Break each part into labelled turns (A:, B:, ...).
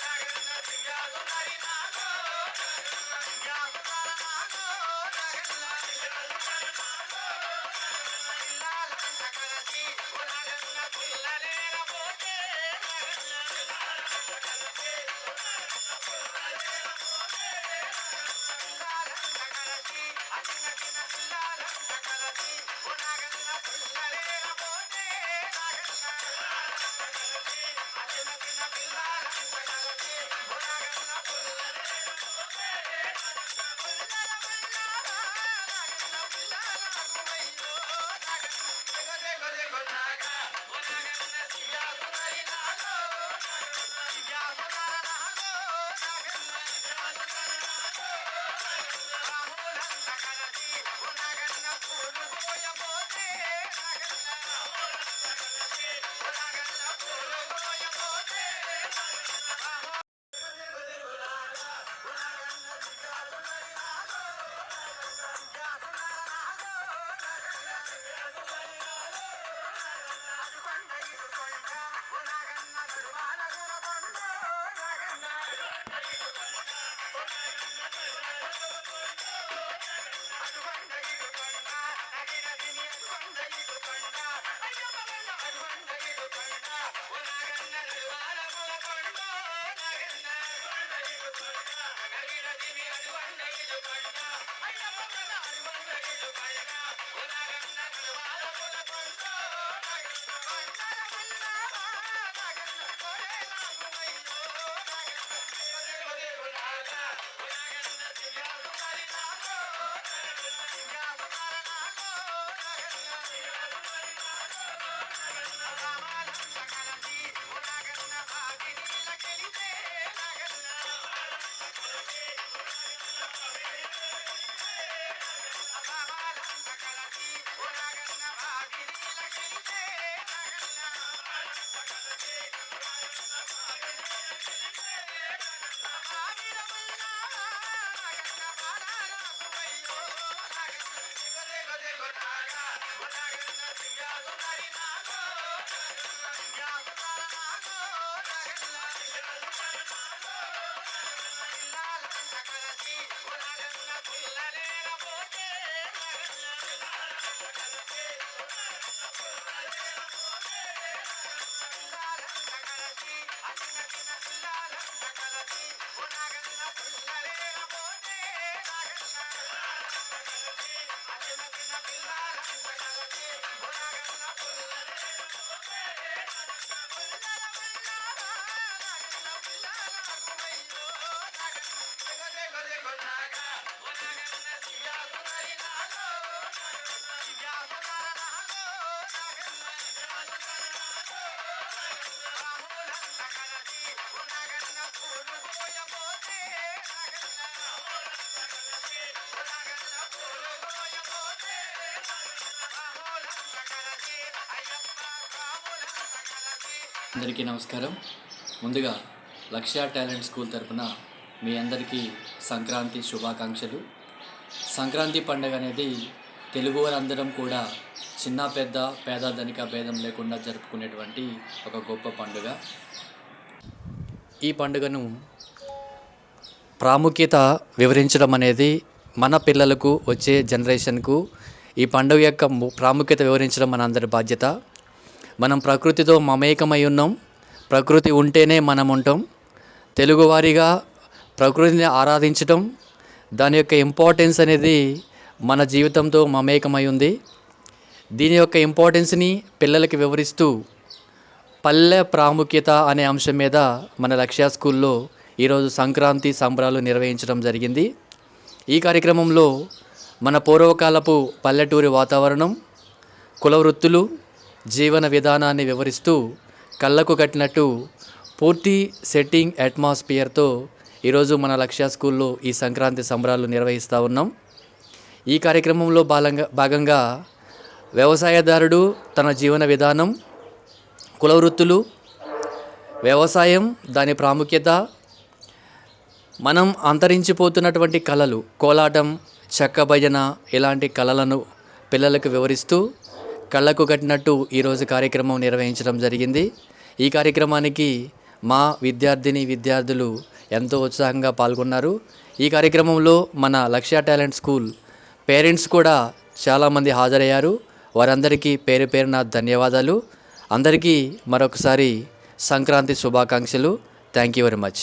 A: Yeah. అందరికీ నమస్కారం. ముందుగా లక్ష్య టాలెంట్ స్కూల్ తరపున మీ అందరికీ సంక్రాంతి శుభాకాంక్షలు. సంక్రాంతి పండుగ అనేది తెలుగు వారందరం కూడా చిన్న పెద్ద పేద ధనిక భేదం లేకుండా జరుపుకునేటువంటి ఒక గొప్ప పండుగ. ఈ పండుగను ప్రాముఖ్యత వివరించడం అనేది మన పిల్లలకు వచ్చే జనరేషన్కు ఈ పండుగ యొక్క ప్రాముఖ్యత వివరించడం మన అందరి బాధ్యత. మనం ప్రకృతితో మమేకమై ఉన్నాం. ప్రకృతి ఉంటేనే మనం ఉంటాం తెలుగువారిగా ప్రకృతిని ఆరాధించటం దాని యొక్క ఇంపార్టెన్స్ అనేది మన జీవితంతో మమేకమై ఉంది. దీని యొక్క ఇంపార్టెన్స్ని పిల్లలకి వివరిస్తూ పల్లె ప్రాముఖ్యత అనే అంశం మీద మన లక్ష్య స్కూల్లో ఈరోజు సంక్రాంతి సంబరాలు నిర్వహించడం జరిగింది. ఈ కార్యక్రమంలో మన పూర్వకాలపు పల్లెటూరి వాతావరణం కుల వృత్తులు జీవన విధానాన్ని వివరిస్తూ కళ్ళకు కట్టినట్టు పూర్తి సెట్టింగ్ అట్మాస్ఫియర్తో ఈరోజు మన లక్ష్య స్కూల్లో ఈ సంక్రాంతి సంబరాలు నిర్వహిస్తూ ఉన్నాం. ఈ కార్యక్రమంలో భాగంగా భాగంగా వ్యవసాయదారుడు తన జీవన విధానం కుల వృత్తులు వ్యవసాయం దాని ప్రాముఖ్యత మనం అంతరించిపోతున్నటువంటి కళలు కోలాటం చెక్క భజన ఇలాంటి కళలను పిల్లలకు వివరిస్తూ కళ్ళకు కట్టినట్టు ఈరోజు కార్యక్రమం నిర్వహించడం జరిగింది. ఈ కార్యక్రమానికి మా విద్యార్థిని విద్యార్థులు ఎంతో ఉత్సాహంగా పాల్గొన్నారు. ఈ కార్యక్రమంలో మన లక్ష్య టాలెంట్ స్కూల్ పేరెంట్స్ కూడా చాలామంది హాజరయ్యారు. వారందరికీ పేరు పేరున ధన్యవాదాలు. అందరికీ మరొకసారి సంక్రాంతి శుభాకాంక్షలు. Thank you very much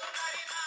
B: Maria.